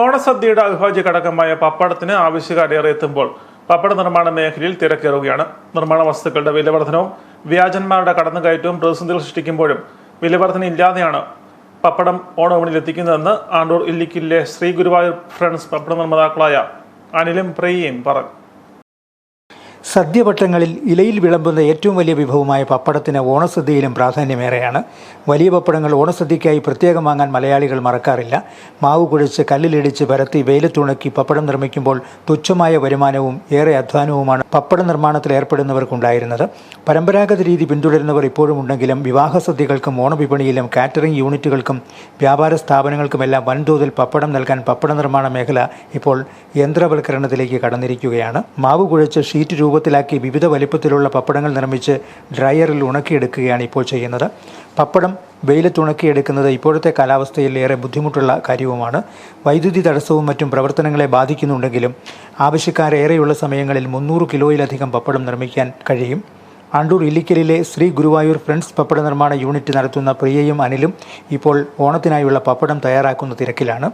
ഓണസദ്യയുടെ അവിഭാജ്യ ഘടകമായ പപ്പടത്തിന് ആവശ്യക്കാരേറെ എത്തുമ്പോൾ പപ്പട നിർമ്മാണ മേഖലയിൽ തിരക്കേറുകയാണ്. നിർമ്മാണ വസ്തുക്കളുടെ വിലവർധനവും വ്യാജന്മാരുടെ കടന്നുകയറ്റവും പ്രതിസന്ധികൾ സൃഷ്ടിക്കുമ്പോഴും വിലവർധന ഇല്ലാതെയാണ് പപ്പടം ഓണവിപണിയിൽ എത്തിക്കുന്നതെന്ന് ആണ്ടൂർ ഇല്ലിക്കിലെ ശ്രീ ഗുരുവായൂർ ഫ്രണ്ട്സ് പപ്പട നിർമ്മാതാക്കളായ അനിലും പ്രിയയും പറഞ്ഞു. സദ്യവട്ടങ്ങളിൽ ഇലയിൽ വിളമ്പുന്ന ഏറ്റവും വലിയ വിഭവമായ പപ്പടത്തിന് ഓണസദ്യയിലും പ്രാധാന്യമേറെയാണ്. വലിയ പപ്പടങ്ങൾ ഓണസദ്യക്കായി പ്രത്യേകം വാങ്ങാൻ മലയാളികൾ മറക്കാറില്ല. മാവ് കുഴച്ച് കല്ലിലിടിച്ച് പരത്തി വെയിലത്തുണക്കി പപ്പടം നിർമ്മിക്കുമ്പോൾ തുച്ഛമായ വരുമാനവും ഏറെ അധ്വാനവുമാണ് പപ്പട നിർമ്മാണത്തിൽ ഏർപ്പെടുന്നവർക്കുണ്ടായിരുന്നത്. പരമ്പരാഗത രീതി പിന്തുടരുന്നവർ ഇപ്പോഴും ഉണ്ടെങ്കിലും വിവാഹ സദ്യകൾക്കും ഓണവിപണിയിലും കാറ്ററിംഗ് യൂണിറ്റുകൾക്കും വ്യാപാര സ്ഥാപനങ്ങൾക്കുമെല്ലാം വൻതോതിൽ പപ്പടം നൽകാൻ പപ്പട നിർമ്മാണ മേഖല ഇപ്പോൾ യന്ത്രവൽക്കരണത്തിലേക്ക് കടന്നിരിക്കുകയാണ്. മാവ് കുഴച്ച് ഷീറ്റ് രൂപത്തിലാക്കി വിവിധ വലിപ്പത്തിലുള്ള പപ്പടങ്ങൾ നിർമ്മിച്ച് ഡ്രയറിൽ ഉണക്കിയെടുക്കുകയാണ് ഇപ്പോൾ ചെയ്യുന്നത്. പപ്പടം വെയിലത്ത് ഉണക്കിയെടുക്കുന്നത് ഇപ്പോഴത്തെ കാലാവസ്ഥയിൽ ഏറെ ബുദ്ധിമുട്ടുള്ള കാര്യവുമാണ്. വൈദ്യുതി തടസ്സവും മറ്റും പ്രവർത്തനങ്ങളെ ബാധിക്കുന്നുണ്ടെങ്കിലും ആവശ്യക്കാരേറെയുള്ള സമയങ്ങളിൽ മുന്നൂറ് കിലോയിലധികം പപ്പടം നിർമ്മിക്കാൻ കഴിയും. ആണ്ടൂർ ഇല്ലിക്കലിലെ ശ്രീ ഗുരുവായൂർ ഫ്രണ്ട്സ് പപ്പട നിർമ്മാണ യൂണിറ്റ് നടത്തുന്ന പ്രിയയും അനിലും ഇപ്പോൾ ഓണത്തിനായുള്ള പപ്പടം തയ്യാറാക്കുന്ന തിരക്കിലാണ്.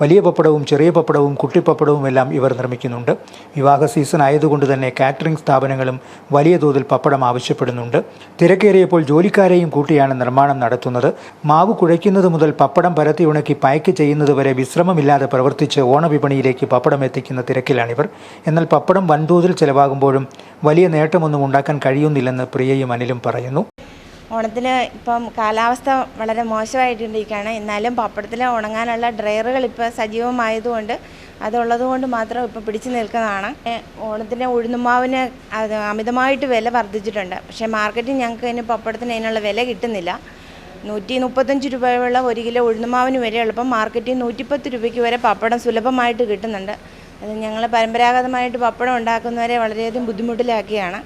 വലിയ പപ്പടവും ചെറിയ പപ്പടവും കുട്ടിപ്പപ്പടവും എല്ലാം ഇവർ നിർമ്മിക്കുന്നുണ്ട്. വിവാഹ സീസൺ ആയതുകൊണ്ട് തന്നെ കാറ്ററിംഗ് സ്ഥാപനങ്ങളും വലിയ തോതിൽ പപ്പടം ആവശ്യപ്പെടുന്നുണ്ട്. തിരക്കേറിയപ്പോൾ ജോലിക്കാരെയും കൂട്ടിയാണ് നിർമ്മാണം നടത്തുന്നത്. മാവ് കുഴയ്ക്കുന്നത് മുതൽ പപ്പടം പരത്തി ഉണക്കി പായ്ക്ക് ചെയ്യുന്നത് വരെ വിശ്രമമില്ലാതെ പ്രവർത്തിച്ച് ഓണവിപണിയിലേക്ക് പപ്പടം എത്തിക്കുന്ന തിരക്കിലാണിവർ. എന്നാൽ പപ്പടം വൻതോതിൽ ചെലവാകുമ്പോഴും വലിയ നേട്ടമൊന്നും ഉണ്ടാക്കാൻ കഴിയുന്നില്ലെന്ന് പ്രിയയും അനിലും പറയുന്നു. ഓണത്തിന് ഇപ്പം കാലാവസ്ഥ വളരെ മോശമായിട്ടിരിക്കുകയാണ്. എന്നാലും പപ്പടത്തിൽ ഉണങ്ങാനുള്ള ഡ്രയറുകൾ ഇപ്പോൾ സജീവമായതുകൊണ്ട് അതുള്ളതുകൊണ്ട് മാത്രം ഇപ്പോൾ പിടിച്ചു നിൽക്കുന്നതാണ്. ഓണത്തിന് ഉഴുന്നുമാവിന് അത് അമിതമായിട്ട് വില വർദ്ധിച്ചിട്ടുണ്ട്. പക്ഷേ മാർക്കറ്റിൽ ഞങ്ങൾക്ക് അതിന് പപ്പടത്തിന് അതിനുള്ള വില കിട്ടുന്നില്ല. നൂറ്റി മുപ്പത്തഞ്ച് രൂപയുള്ള ഒരു കിലോ ഉഴുന്നുമാവിന് വരെ എളുപ്പം മാർക്കറ്റിൽ നൂറ്റിപ്പത്ത് രൂപയ്ക്ക് വരെ പപ്പടം സുലഭമായിട്ട് കിട്ടുന്നുണ്ട്. അത് ഞങ്ങൾ പരമ്പരാഗതമായിട്ട് പപ്പടം ഉണ്ടാക്കുന്നവരെ വളരെയധികം ബുദ്ധിമുട്ടിലാക്കിയാണ്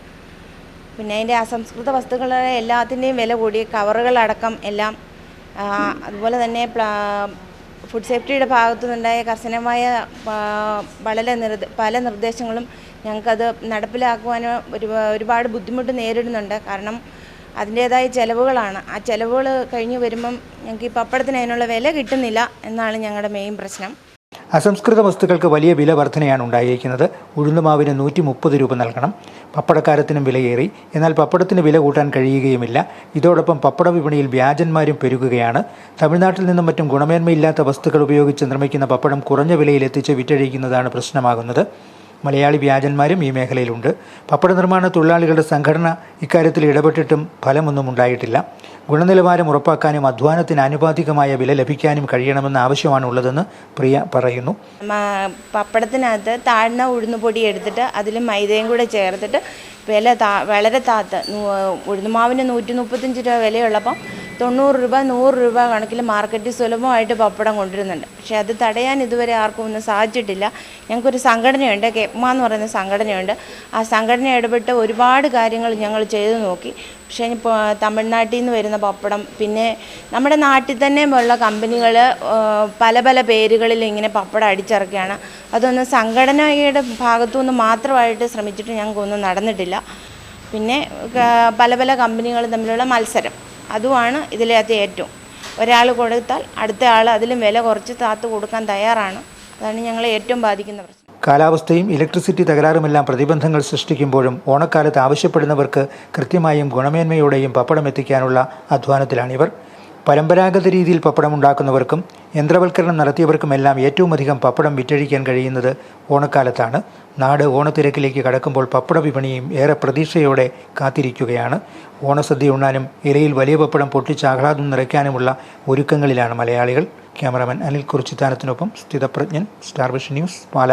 പിന്നെ അതിന്റെ അസംസ്കൃത വസ്തുക്കളുടെ എല്ലാത്തിന്റെയും വില കൂടി കവറുകളടക്കം എല്ലാം അതുപോലെ തന്നെ ഫുഡ് സേഫ്റ്റിയുടെ ഭാഗത്തു നിന്നുണ്ടായ കർശനമായ വളരെ പല നിർദ്ദേശങ്ങളും ഞങ്ങൾക്കത് നടപ്പിലാക്കുവാൻ ഒരു ഒരുപാട് ബുദ്ധിമുട്ട് നേരിടുന്നുണ്ട്. കാരണം അതിന്റേതായ ചിലവുകളാണ്. ആ ചിലവുകൾ കഴിഞ്ഞ് വരുമ്പം ഞങ്ങൾക്ക് ഈ പപ്പടത്തിന് അതിനുള്ള വില കിട്ടുന്നില്ല എന്നാണ് ഞങ്ങളുടെ മെയിൻ പ്രശ്നം. അസംസ്കൃത വസ്തുക്കൾക്ക് വലിയ വില വർധനയാണ് ഉണ്ടായിരിക്കുന്നത്. ഉഴുന്നുമാവിന് നൂറ്റി മുപ്പത് രൂപ നൽകണം. പപ്പടക്കാരത്തിനും വിലയേറി. എന്നാൽ പപ്പടത്തിന് വില കൂട്ടാൻ കഴിയുകയുമില്ല. ഇതോടൊപ്പം പപ്പട വിപണിയിൽ വ്യാജന്മാരും പെരുകുകയാണ്. തമിഴ്നാട്ടിൽ നിന്നും മറ്റും ഗുണമേന്മയില്ലാത്ത വസ്തുക്കൾ ഉപയോഗിച്ച് നിർമ്മിക്കുന്ന പപ്പടം കുറഞ്ഞ വിലയിൽ എത്തിച്ച് വിറ്റഴിക്കുന്നതാണ് പ്രശ്നമാകുന്നത്. മലയാളി വ്യാജന്മാരും ഈ മേഖലയിലുണ്ട്. പപ്പട നിർമ്മാണ തൊഴിലാളികളുടെ സംഘടന ഇക്കാര്യത്തിൽ ഇടപെട്ടിട്ടും ഫലമൊന്നും ഉണ്ടായിട്ടില്ല. ഗുണനിലവാരം ഉറപ്പാക്കാനും അധ്വാനത്തിന് ആനുപാതികമായ വില ലഭിക്കാനും കഴിയണമെന്ന ആവശ്യമാണ് ഉള്ളതെന്ന് പ്രിയ പറയുന്നു. പപ്പടത്തിനകത്ത് താഴ്ന്ന ഉഴുന്നുപൊടി എടുത്തിട്ട് അതിൽ മൈദയും കൂടെ ചേർത്തിട്ട് വില വളരെ താത്ത് ഉഴുന്നുമാവിന് നൂറ്റി മുപ്പത്തഞ്ച് രൂപ വിലയുള്ളപ്പം തൊണ്ണൂറ് രൂപ നൂറ് രൂപ കണക്കിൽ മാർക്കറ്റിൽ സുലഭമായിട്ട് പപ്പടം കൊണ്ടുവരുന്നുണ്ട്. പക്ഷേ അത് തടയാൻ ഇതുവരെ ആർക്കും ഒന്നും സാധിച്ചിട്ടില്ല. ഞങ്ങൾക്കൊരു സംഘടനയുണ്ട് കെപ്മ എന്ന് പറയുന്ന സംഘടനയുണ്ട്. ആ സംഘടന ഇടപെട്ട് ഒരുപാട് കാര്യങ്ങൾ ഞങ്ങൾ ചെയ്തു നോക്കി. പക്ഷേ ഇപ്പോൾ തമിഴ്നാട്ടിൽ നിന്ന് വരുന്ന പപ്പടം പിന്നെ നമ്മുടെ നാട്ടിൽ തന്നെ ഉള്ള കമ്പനികൾ പല പല പേരുകളിൽ ഇങ്ങനെ പപ്പടം അടിച്ചിറക്കുകയാണ്. അതൊന്നും സംഘടനയുടെ ഭാഗത്തുനിന്ന് മാത്രമായിട്ട് ശ്രമിച്ചിട്ട് ഞങ്ങൾക്കൊന്നും നടന്നിട്ടില്ല. പിന്നെ പല പല കമ്പനികൾ തമ്മിലുള്ള മത്സരം. അതുമാണ് ഇതിലകത്ത് ഏറ്റവും. ഒരാൾ കൊടുത്താൽ അടുത്ത ആൾ അതിലും വില കുറച്ച് താത്ത് കൊടുക്കാൻ തയ്യാറാണ്. അതാണ് ഞങ്ങളെ ഏറ്റവും ബാധിക്കുന്ന പ്രശ്നം. കാലാവസ്ഥയും ഇലക്ട്രിസിറ്റി തകരാറുമെല്ലാം പ്രതിബന്ധങ്ങൾ സൃഷ്ടിക്കുമ്പോഴും ഓണക്കാലത്ത് ആവശ്യപ്പെടുന്നവർക്ക് കൃത്യമായും ഗുണമേന്മയോടെയും പപ്പടം എത്തിക്കാനുള്ള അധ്വാനത്തിലാണിവർ. പരമ്പരാഗത രീതിയിൽ പപ്പടം ഉണ്ടാക്കുന്നവർക്കും യന്ത്രവൽക്കരണം നടത്തിയവർക്കുമെല്ലാം ഏറ്റവും അധികം പപ്പടം വിറ്റഴിക്കാൻ കഴിയുന്നത് ഓണക്കാലത്താണ്. നാട് ഓണത്തിരക്കിലേക്ക് കടക്കുമ്പോൾ പപ്പട വിപണിയും ഏറെ പ്രതീക്ഷയോടെ കാത്തിരിക്കുകയാണ്. ഓണസദ്യ ഉണ്ണാനും ഇലയിൽ വലിയ പപ്പടം പൊട്ടിച്ച് ആഹ്ലാദം നിറയ്ക്കാനുമുള്ള ഒരുക്കങ്ങളിലാണ് മലയാളികൾ. ക്യാമറാമാൻ അനിൽ കുറിച്ചിത്താനത്തിനൊപ്പം സ്ഥിതപ്രജ്ഞൻ സ്റ്റാർവിഷ് ന്യൂസ് പാല.